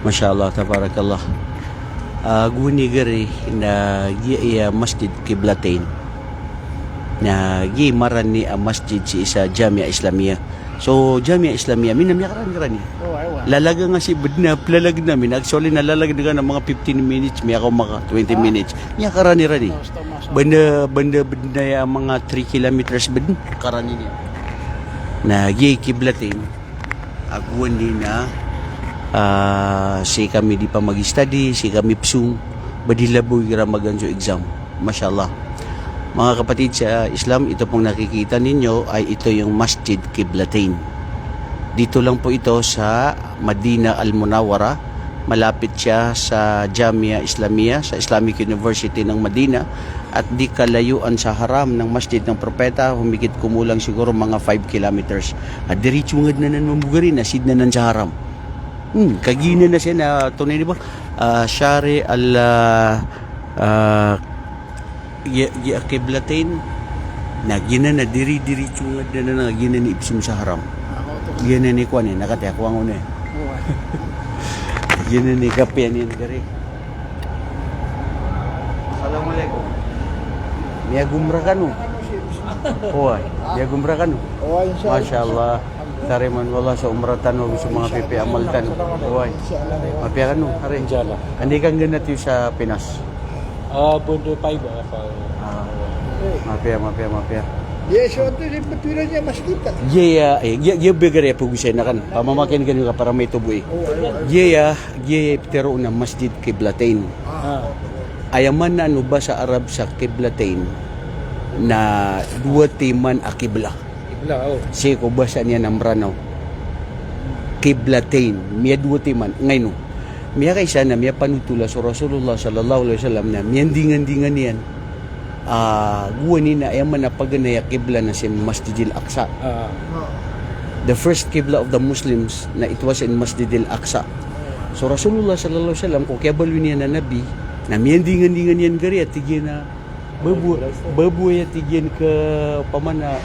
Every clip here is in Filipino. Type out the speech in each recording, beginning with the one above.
Mashallah, tabarakallah. Uh, guni gari na gi iya masjid kiblatain na gi maran ni a masjid si isa Jamia Islamia. So Jamia Islamia minam ya karan karani. Oh, aywa. Lalaga nga si Bedna, lalag namin. Actually, nalalag na ng mga 15 minutes. May ako mga 20 minutes. Niya karani rani. Basta masuk. Banda, banda, banda ya mga 3 kilometers bedn. Karani niya. Na gi kiblatin. Agwan din na ah, si kami di pa mag-study, si kami psung. Badilaboy gira maganjo exam. Mashallah. Mga kapatid sa Islam, ito pong nakikita ninyo ay ito yung Masjid Kiblatain. Dito lang po ito sa Madina Al-Munawara. Malapit siya sa Jamia Islamia, sa Islamic University ng Madina. At di kalayuan sa haram ng Masjid ng Propeta, humigit kumulang siguro mga 5 kilometers. At diretso nga na nan mamugari, nasid na nan sa haram. Hmm, kagina na siya na tunay di ba? Ah, Shari al uh, uh, Kiblatain na gina na diri diri chungad na na gina ni ipsum sa haram. Gina ni kwan eh, nakati ako ang una eh. Oh. Gina ni kape ni diri. Assalamualaikum. Niya gumra ka no? Hoy, niya gumra ka no? Oh, inshallah. Masya Allah. Tariman wala sa umratan o sa mga pipi amaltan. Inshallah. mapya ka no? Hari. Inshallah. Andi kang ganat yung sa Pinas. Ah, Bondo Paiba. Ah, mapya, mapya, mapya. Yes, so ito yung patulan niya mas kita. Yeah, eh, yeah, yeah, bigare po gusay na kan. Pamamakin kan ka para may tubo eh. Aywa. Yeah, yeah, pero na masjid Kiblatain. Ah. Ayaman na ano ba sa Arab sa Kiblatain na dua timan a kibla. Oh. Si ko ba sa niya namranaw. Kiblatain, miya dua timan. Ngayon, no, miya kay sana miya panutula sa Rasulullah sallallahu alaihi wasallam na miya dingan-dingan niyan. Ah, uh, ni na ayaman na paganaya kibla na si Masjidil Aqsa. Oh. the first qibla of the Muslims na it was in Masjid al-Aqsa. So Rasulullah sallallahu alaihi wasallam ko kaya balwi niya na nabi na miyandingan-dingan yan gari at tigyan na babu babu ya tigyan ke pamana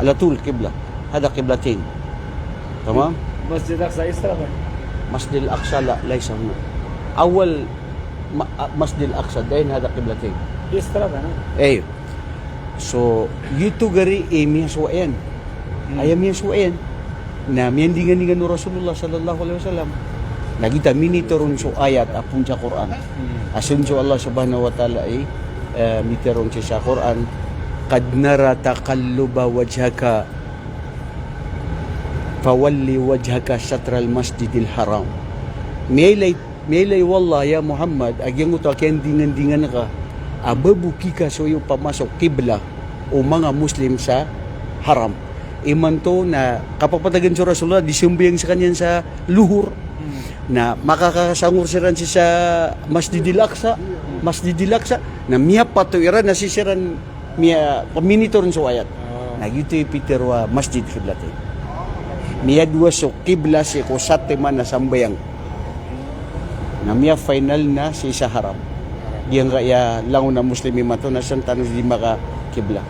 ala tul qibla hada qiblatin tamam Masjid Aqsa Isra ba? Masjid al-Aqsa la laysa huna awal ma- Masjid al-Aqsa dahin hada qiblatin Isra ba na? Eh, so, yuto gari eh, miya suwayan. Hmm. Ayam miya suwayan. Na miyandingan-dingan no Rasulullah sallallahu alaihi wasallam. Nagita minitoron so ayat apun sa Quran. Hmm. Asun Allah subhanahu wa ta'ala ay siya sa Quran. Kad nara taqalluba wajhaka fawalli wajhaka satral masjidil haram. Mailay mailay wallah ya Muhammad agyang uto kaya dingan-dingan ka ababuki ka so yung pamasok kibla o mga Muslim sa haram. Iman to na kapapatagan sa Rasulullah disumbiyang sa kanyan sa luhur na makakasangur siran si sa Masjidil Aqsa Masjidil Aqsa na miya patuiran na sisiran miya paminitor sa ayat Ah. Nagito ipiterwa masjid kiblate. Miya dua so kibla si kusate man na sambayang. Na miya final na si sa haram. Diyan kaya lango na muslimi mato na siyang tanong di maka kibla.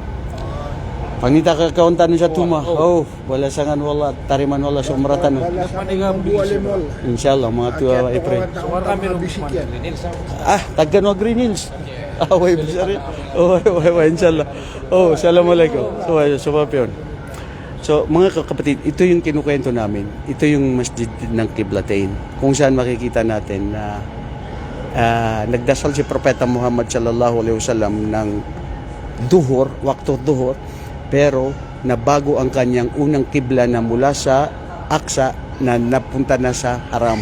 Pangita ka kauntan sa tuma. Oh, wala sangan wala tariman wala sa umratan. Wala sa Maningam mga buwalimol. Inshallah mga tuwa April. Nung bisikyan. Ah, tagka no Green Hills. Ah, way bisari. Oh, way way inshallah. Oh, assalamualaikum. So, ay, so papiyon. So, mga kapatid, ito yung kinukwento namin. Ito yung masjid ng Kiblatain. Kung saan makikita natin na ah, nagdasal si Propeta Muhammad sallallahu alaihi wasallam ng duhur, wakto duhur, pero nabago ang kanyang unang kibla na mula sa Aksa na napunta na sa Haram.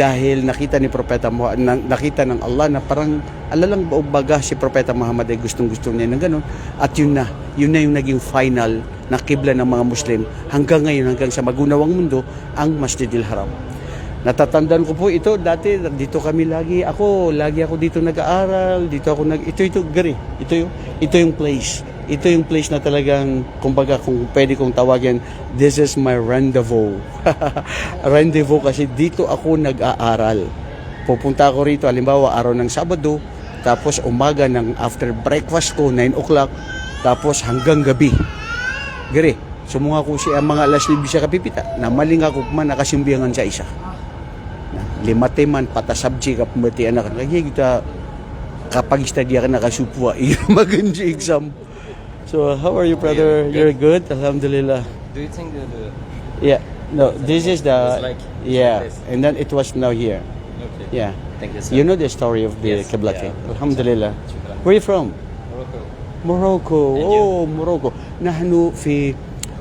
Dahil nakita ni Propeta Muhammad, nakita ng Allah na parang alalang baga si Propeta Muhammad ay gustong gusto niya ng ganun. At yun na, yun na yung naging final na kibla ng mga Muslim hanggang ngayon, hanggang sa magunawang mundo ang Masjidil Haram. Natatandaan ko po ito dati dito kami lagi. Ako lagi ako dito nag-aaral dito ako nag ito ito gari ito yung ito yung place ito yung place na talagang kumbaga kung pwede kong tawagin this is my rendezvous. Rendezvous kasi dito ako nag-aaral. Pupunta ako rito halimbawa araw ng Sabado tapos umaga ng after breakfast ko 9 o'clock tapos hanggang gabi. Gari So mga ko siya mga alas libi siya kapipita. Na maling ako man nakasimbiyangan sa isa. Na, limate man patasabji ka pumati anak. Lagi kita kapag study ka nakasupwa iyo maganda exam. So how are you brother? You're good? Alhamdulillah. Do you think that the Yeah. No, this is It was the like yeah, this. and then it was now here. okay? Yeah. Thank you, sir. You know the story of the Yes, Kiblatin. yeah. Alhamdulillah. Shukran. Where are you from? Morocco. Morocco. And you? Oh, Morocco. نحن في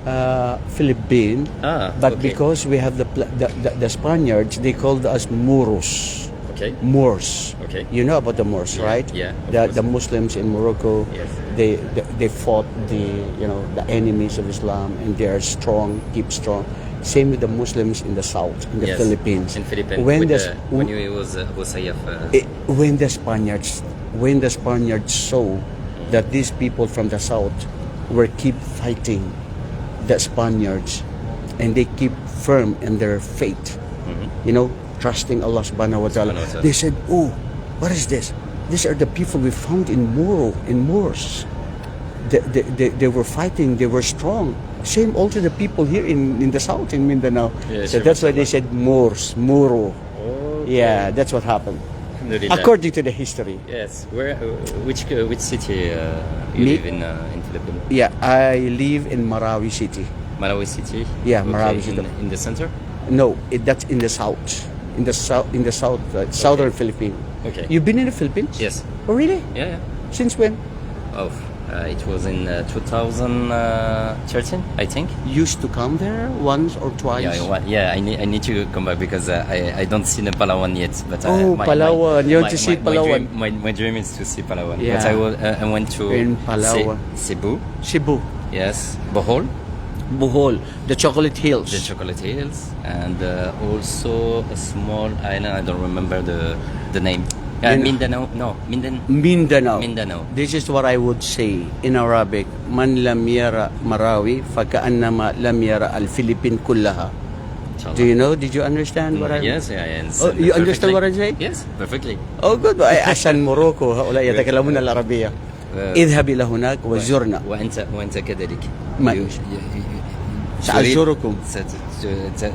uh, Philippines. Ah, But okay. because we have the, pla- the, the the Spaniards, they called us Moros. Okay. Moors. Okay. You know about the Moors, Yeah, right? yeah, The the Muslims in Morocco. Yes. They, they they fought the you know the enemies of Islam and they are strong, keep strong. Same with the Muslims in the south, in the yes. Philippines. In Philippines. When the, the, when you was uh, Abu Sayyaf. Uh, it, when the Spaniards when the Spaniards saw that these people from the south were keep fighting the Spaniards and they keep firm in their faith you know trusting Allah subhanahu wa ta'ala Subhanahu wa ta'ala. they said oh what is this these are the people we found in Moro in Moors they, they, they, they were fighting they were strong same also the people here in, in the south in Mindanao Yeah, so that's why they said Moors Moro okay. yeah that's what happened according to the history Yes. Where? Which uh, which city uh, you Me- live in uh, in Philippines? Yeah, I live in Marawi City. Marawi City. Yeah, okay. Marawi in, City. in the center. No, it, that's in the south. In the south, in the south, uh, southern Philippines. Okay. You've been in the Philippines? Yes. Oh, really? Yeah. yeah. Since when? Oh, uh, it was in uh, 2013, I think. Used to come there once or twice. Yeah, I, yeah. I need I need to come back because uh, I I don't see the Palawan yet. But uh, Oh, my, Palawan. My, You want to see my- my Palawan? dream- My, my, dream is to see Palawan. Yeah. But I uh, I went to In Palawan. Ce- Cebu. Cebu, Yes, Bohol, Bohol, the Chocolate Hills. the Chocolate Hills, and uh, also a small island. I don't remember the the name. Uh, Min- Mindanao. No, Mindan. Mindanao. Mindanao. This is what I would say in Arabic. Man lam yara Marawi, lam yara kullaha. Do you know? Did you understand what I Yes, yeah, I Oh, you understand what I say? Yes, perfectly. Oh, good. عشان موروكو هؤلاء يتكلمون العربية. آه. اذهب إلى هناك وزرنا. وأنت وأنت كذلك. ما- سأزوركم.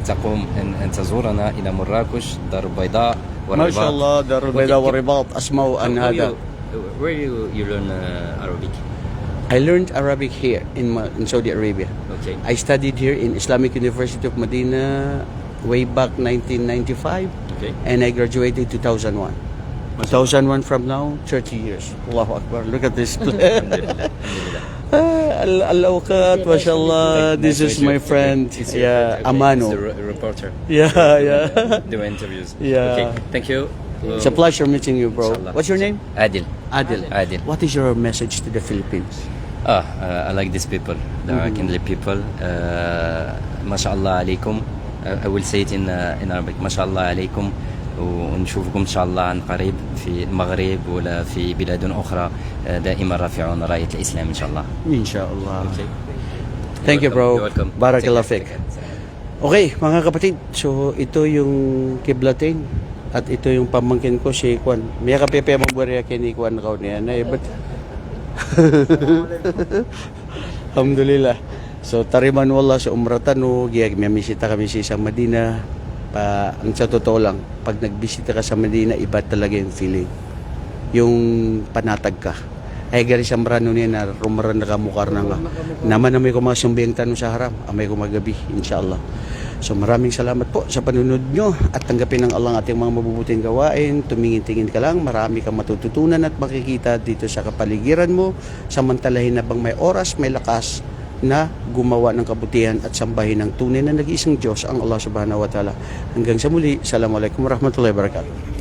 تقوم أن أن تزورنا إلى مراكش دار البيضاء ما. شاء الله دار البيضاء. والرباط عن how هذا. Where you you learn uh, Arabic? I learned Arabic here in, in Saudi Arabia. Okay. I studied here in Islamic University of Medina way back 1995 Okay. and I graduated 2001. 2001 from now, 30 years. Allahu Akbar. Look at this. Al- Al-awqat, mashallah. This is my friend. Yeah. Amano. The re- reporter. Yeah, yeah. Do interviews. Yeah. Okay. Thank you. It's a pleasure meeting you, bro. What's your name? Adil. Adil. Adil. What is your message to the Philippines? Ah, uh, I like these people. They are Mhm. kindly people. Uh, MashaAllah alaikum. I will say it in uh, in Arabic. MashaAllah alaikum. ونشوفكم إن شاء الله عن قريب في المغرب ولا في بلاد أخرى uh, دائما رافعون راية الإسلام إن شاء الله. Inshallah. Okay. Thank you, You're bro. welcome. Barakallah Take fik. care. Take care. Okay, mga kapatid. So, ito yung kiblatin. At ito yung pamangkin ko, si Kwan. May kapepe mo bariya kini Kwan kaw niya. Na, but... Alhamdulillah. So, tariman wala sa umratan no. Giyag, may misita kami sa isang Madina. Pa, ang sa totoo lang, pag nagbisita ka sa Madina, iba talaga yung feeling. Yung panatag ka. Ay gari sa marano niya na rumaran na kamukar na nga. Naman na may kumasumbing tanong sa haram, amay kumagabi, inshallah. So maraming salamat po sa panunod nyo at tanggapin ng Allah ating mga mabubuting gawain. Tumingin-tingin ka lang, marami kang matututunan at makikita dito sa kapaligiran mo. Samantalahin na bang may oras, may lakas na gumawa ng kabutihan at sambahin ng tunay na nag-iisang Diyos ang Allah subhanahu wa ta'ala. Hanggang sa muli, Assalamualaikum warahmatullahi wabarakatuh.